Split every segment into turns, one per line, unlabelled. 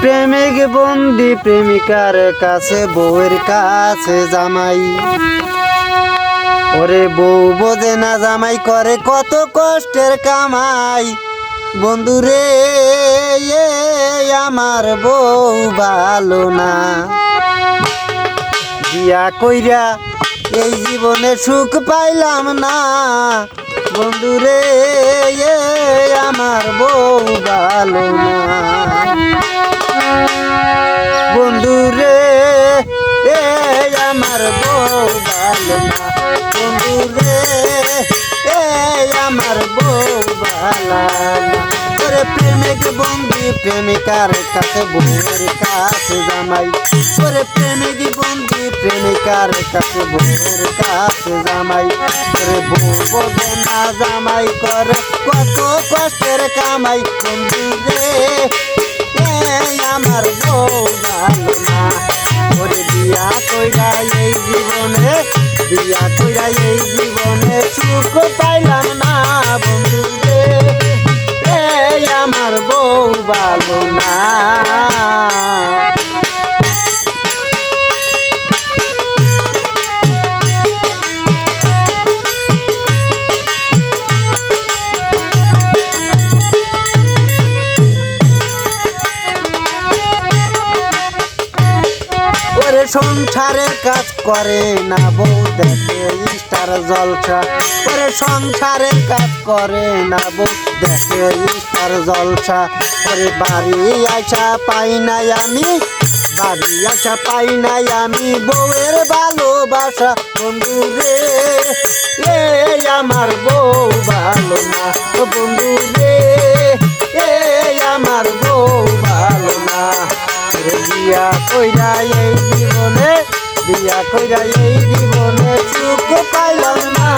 প্রেমিক বন্দি প্রেমিকার কাছে, বউয়ের কাছে জামাই। ওরে বউ বোঝে না জামাই করে কত কষ্টের কামাই। বন্ধুরে আমার বউ ভালো না। বিয়া কইরা এই জীবনে সুখ পাইলাম না। বন্ধুরে না ওরে প্রেমিক বন্ধু, প্রেমিকার কাছে বউয়ের কাছে জামাই। ওরে প্রেমিক বন্ধু, প্রেমিকার কাছে বউয়ের কাছে জামাই। ওরে বউ বোঝে না জামাই করে, কত কষ্টের কামাই বন্ধু রে। আমার বউ ভালো না। ওরে বিয়া কইরা এই জীবনে, বিয়া কইরা এই জীবনে সুখ পাইলাম না বন্ধু আমার বউ ভালো না। সংসারের কাজ করে না বউ দেখে স্টার জলসা। ওরে সংসারের কাজ করে না বউ দেখে স্টার জলসা। ওরে বাড়ি আশা পাই নাই আমি, বাড়ি আশা পাই নাই আমি বউয়ের ভালোবাসা। বন্ধু রে, এ আমার বউ ভালো না। বন্ধু রে বিয়া কইরা এই জীবনে, বিয়া কইরা এই জীবনে সুখ পাইলাম না।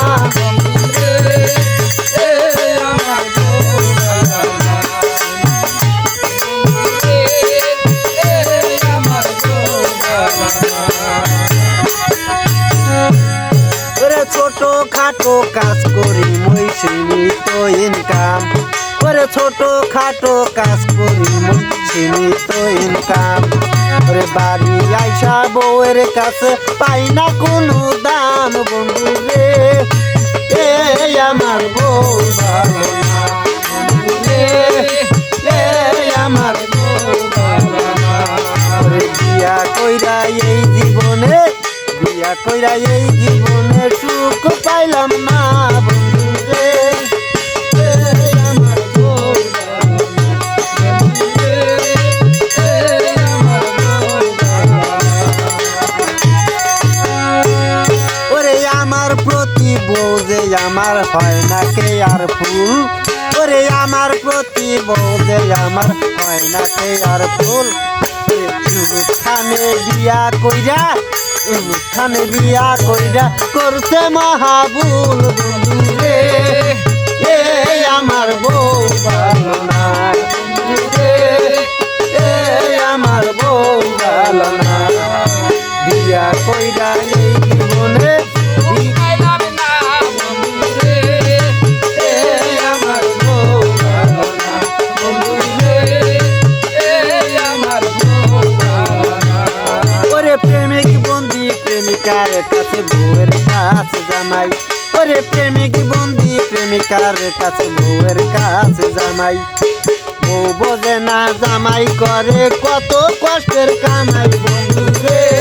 ছোট খাটো কাজ করি মই সীমিত ইনকাম ছোট খাটো কাজ করি মই সীমিত ইনকাম বাড়ি আইসা বউয়ের কাছে পাই না কোনো দাম বন্ধু রে। এ আমার বউ ভালো না আমার বিয়া কইরা এই জীবনে, বিয়া কইরা এই জীবনে হয় না কে আর ফুল? ওরে আমার প্রতি বউজে আমার হয় না কে আর ফুল? অনুষ্ঠানে বিয়া কইরা অনুষ্ঠানে বিয়া কইরা করছে মহাবুল রে এ, আমার বউ আমার বউ বিয়া বউয়ের কাছে জামাই। ওরে প্রেমিক বন্দি, প্রেমিকার কাছে বউয়ের কাছে জামাই। বউ বোঝে না জামাই করে কত কষ্টের কামাই। বন্ধু রে